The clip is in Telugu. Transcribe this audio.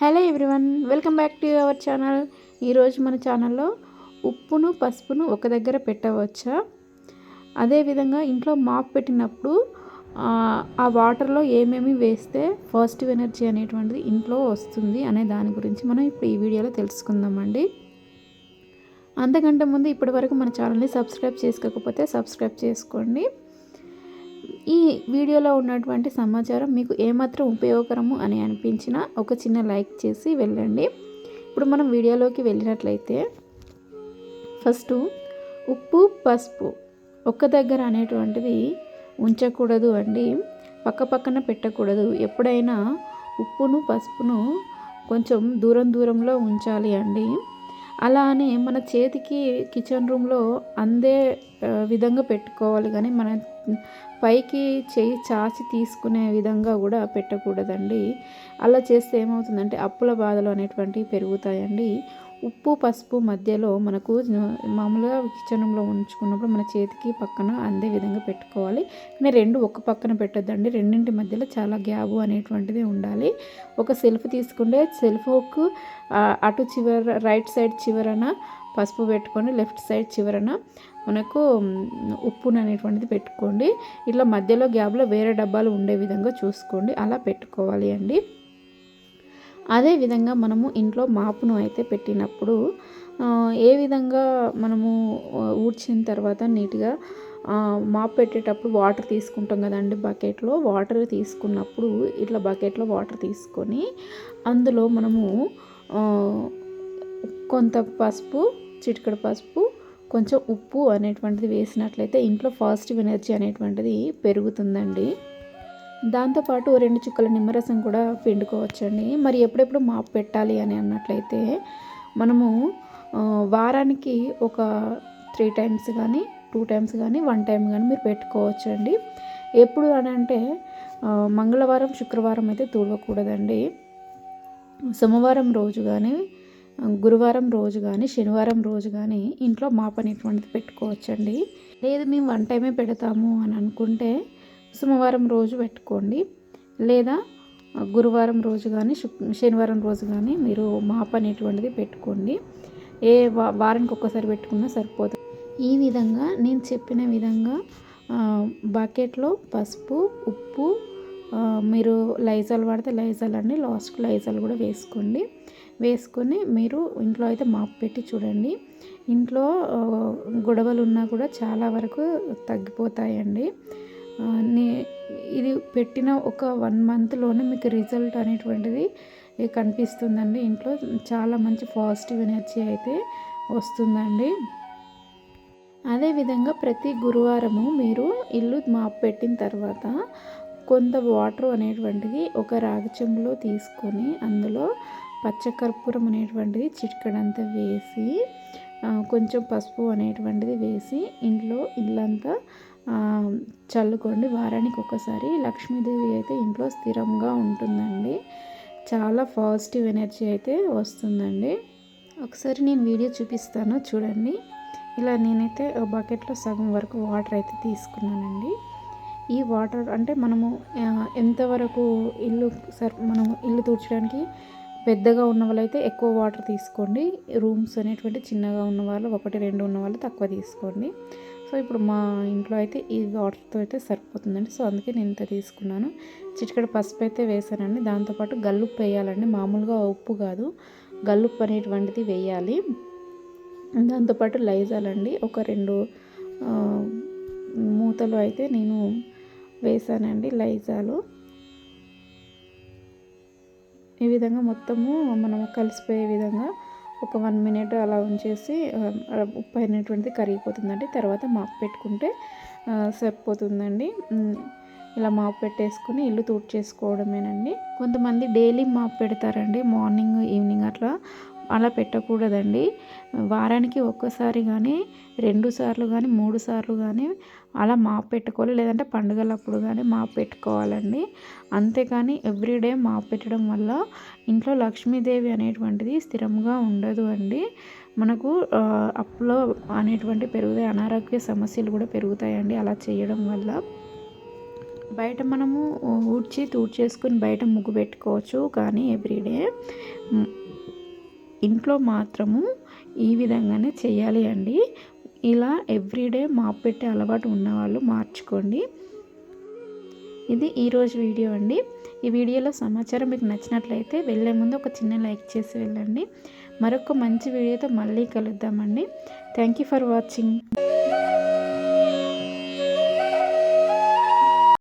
Hello everyone welcome back to our channel. ఈరోజు మన ఛానల్లో ఉప్పును పసుపును ఒక దగ్గర పెట్టవచ్చా? అదేవిధంగా ఇంట్లో మాప్ పెట్టినప్పుడు ఆ వాటర్లో ఏమేమి వేస్తే పాజిటివ్ ఎనర్జీ అనేటువంటిది ఇంట్లో వస్తుంది అనే దాని గురించి మనం ఇప్పుడు ఈ వీడియోలో తెలుసుకుందామండి. అంతకంటే ముందు ఇప్పటివరకు మన ఛానల్ని సబ్స్క్రైబ్ చేసుకోకపోతే సబ్స్క్రైబ్ చేసుకోండి. ఈ వీడియోలో ఉన్నటువంటి సమాచారం మీకు ఏమాత్రం ఉపయోగకరము అని అనిపించినా ఒక చిన్న లైక్ చేసి వెళ్ళండి. ఇప్పుడు మనం వీడియోలోకి వెళ్ళినట్లయితే ఫస్ట్ ఉప్పు పసుపు ఒక్క దగ్గర అనేటువంటిది ఉంచకూడదు అండి. పక్క పక్కన పెట్టకూడదు. ఎప్పుడైనా ఉప్పును పసుపును కొంచెం దూరం దూరంలో ఉంచాలి అండి. అలా అని మన చేతికి కిచెన్ రూమ్లో అందే విధంగా పెట్టుకోవాలి కానీ మన పైకి చేయి చాచి తీసుకునే విధంగా కూడా పెట్టకూడదండి. అలా చేస్తే ఏమవుతుందంటే అప్పుల బాధలు అనేటువంటివి పెరుగుతాయండి. ఉప్పు పసుపు మధ్యలో మనకు మామూలుగా కిచెన్లో ఉంచుకున్నప్పుడు మన చేతికి పక్కన అందే విధంగా పెట్టుకోవాలి. కానీ రెండు ఒక పక్కన పెట్టద్దండి. రెండింటి మధ్యలో చాలా గ్యాబు అనేటువంటిది ఉండాలి. ఒక సెల్ఫ్ తీసుకుంటే సెల్ఫ్కు అటు చివర రైట్ సైడ్ చివరన పసుపు పెట్టుకొని లెఫ్ట్ సైడ్ చివరన మనకు ఉప్పును అనేటువంటిది పెట్టుకోండి. ఇట్లా మధ్యలో గ్యాబ్లో వేరే డబ్బాలు ఉండే విధంగా చూసుకోండి. అలా పెట్టుకోవాలి అండి. అదేవిధంగా మనము ఇంట్లో మాపును అయితే పెట్టినప్పుడు ఏ విధంగా మనము ఊడ్చిన తర్వాత నీట్గా మాప్ పెట్టేటప్పుడు వాటర్ తీసుకుంటాం కదండి బకెట్లో. వాటర్ తీసుకున్నప్పుడు ఇట్లా బకెట్లో వాటర్ తీసుకొని అందులో మనము కొంత పసుపు చిటికడ పసుపు కొంచెం ఉప్పు అనేటువంటిది వేసినట్లయితే ఇంట్లో పాజిటివ్ ఎనర్జీ అనేటువంటిది పెరుగుతుందండి. దాంతోపాటు రెండు చుక్కల నిమ్మరసం కూడా పిండుకోవచ్చండి. మరి ఎప్పుడెప్పుడు మాపు పెట్టాలి అని అన్నట్లయితే మనము వారానికి ఒక త్రీ టైమ్స్ కానీ టూ టైమ్స్ కానీ వన్ టైం కానీ మీరు పెట్టుకోవచ్చండి. ఎప్పుడు అని అంటే మంగళవారం శుక్రవారం అయితే తుడవకూడదండి. సోమవారం రోజు కానీ గురువారం రోజు కానీ శనివారం రోజు కానీ ఇంట్లో మాప్ అనేటువంటిది పెట్టుకోవచ్చండి. లేదు మేము వన్ టైమే పెడతాము అని అనుకుంటే సోమవారం రోజు పెట్టుకోండి. లేదా గురువారం రోజు కానీ శనివారం రోజు కానీ మీరు మాప అనేటువంటిది పెట్టుకోండి. ఏ వారానికి ఒక్కసారి పెట్టుకున్నా సరిపోతుంది. ఈ విధంగా నేను చెప్పిన విధంగా బకెట్లో పసుపు ఉప్పు మీరు లైజాల్ వాడితే లైజాల్ అండి లాస్ట్కి లైజాల్ కూడా వేసుకోండి. వేసుకొని మీరు ఇంట్లో అయితే మాపు పెట్టి చూడండి. ఇంట్లో గొడవలు ఉన్నా కూడా చాలా వరకు తగ్గిపోతాయండి. ఇది పెట్టిన ఒక వన్ మంత్లోనే మీకు రిజల్ట్ అనేటువంటిది కనిపిస్తుందండి. ఇంట్లో చాలా మంచి పాజిటివ్ ఎనర్జీ అయితే వస్తుందండి. అదేవిధంగా ప్రతి గురువారము మీరు ఇల్లు మాప్ పెట్టిన తర్వాత కొంత వాటర్ అనేటువంటిది ఒక రాగి చెంబులో తీసుకొని అందులో పచ్చకర్పూరం అనేటువంటిది చిటికడంతా వేసి కొంచెం పసుపు అనేటువంటిది వేసి ఇంట్లో ఇల్లంతా చల్లుకోండి. వారానికి ఒకసారి లక్ష్మీదేవి అయితే ఇంట్లో స్థిరంగా ఉంటుందండి. చాలా పాజిటివ్ ఎనర్జీ అయితే వస్తుందండి. ఒకసారి నేను వీడియో చూపిస్తాను చూడండి. ఇలా నేనైతే బకెట్లో సగం వరకు వాటర్ అయితే తీసుకున్నానండి. ఈ వాటర్ అంటే మనము ఎంతవరకు ఇల్లు సర్ మనం ఇల్లు తుడ్చడానికి పెద్దగా ఉన్న వాళ్ళైతే ఎక్కువ వాటర్ తీసుకోండి. రూమ్స్ అనేటువంటి చిన్నగా ఉన్న వాళ్ళు ఒకటి రెండు ఉన్న వాళ్ళు తక్కువ తీసుకోండి. సో ఇప్పుడు మా ఇంట్లో అయితే ఈ వాటర్తో అయితే సరిపోతుందండి. సో అందుకే నేను ఇంత తీసుకున్నాను. చిటికడ పసుపు అయితే వేసానండి. దాంతోపాటు గల్లుప్పు వేయాలండి. మామూలుగా ఉప్పు కాదు. గల్లుప్పు అనేటువంటిది వేయాలి. దాంతోపాటు లైజాల్ అండి ఒక రెండు మూతలు అయితే నేను వేసానండి లైజాలు. ఈ విధంగా మొత్తము మనం కలిసిపోయే విధంగా ఒక వన్ మినిట్ అలా ఉంచేసి ఉప్పు అయినటువంటిది కరిగిపోతుందండి. తర్వాత మాపు పెట్టుకుంటే సరిపోతుందండి. ఇలా మాపు పెట్టేసుకుని ఇల్లు చేసుకోవడమేనండి కొంతమంది డైలీ మాపు పెడతారండి. మార్నింగ్ ఈవినింగ్ అట్లా అలా పెట్టకూడదండి. వారానికి ఒక్కసారి కానీ రెండు సార్లు కానీ మూడు సార్లు కానీ అలా మాప్ పెట్టుకోవాలి. లేదంటే పండుగలప్పుడు కానీ మాప్ పెట్టుకోవాలండి. అంతేకాని ఎవ్రీడే మాప్ పెట్టడం వల్ల ఇంట్లో లక్ష్మీదేవి అనేటువంటిది స్థిరంగా ఉండదు అండి. మనకు అప్పులో అనేటువంటి పెరుగుతాయి. అనారోగ్య సమస్యలు కూడా పెరుగుతాయండి అలా చేయడం వల్ల. బయట మనము ఊడ్చి తూడ్చేసుకుని బయట ముగ్గు పెట్టుకోవచ్చు కానీ ఎవ్రీడే ఇంట్లో మాత్రము ఈ విధంగానే చేయాలి అండి. ఇలా ఎవ్రీడే మాప్ పెట్టే అలవాటు ఉన్నవాళ్ళు మార్చుకోండి. ఇది ఈరోజు వీడియో అండి. ఈ వీడియోలో సమాచారం మీకు నచ్చినట్లయితే వెళ్ళే ముందు ఒక చిన్న లైక్ చేసి వెళ్ళండి. మరొక మంచి వీడియోతో మళ్ళీ కలుద్దామండి. Thank you for watching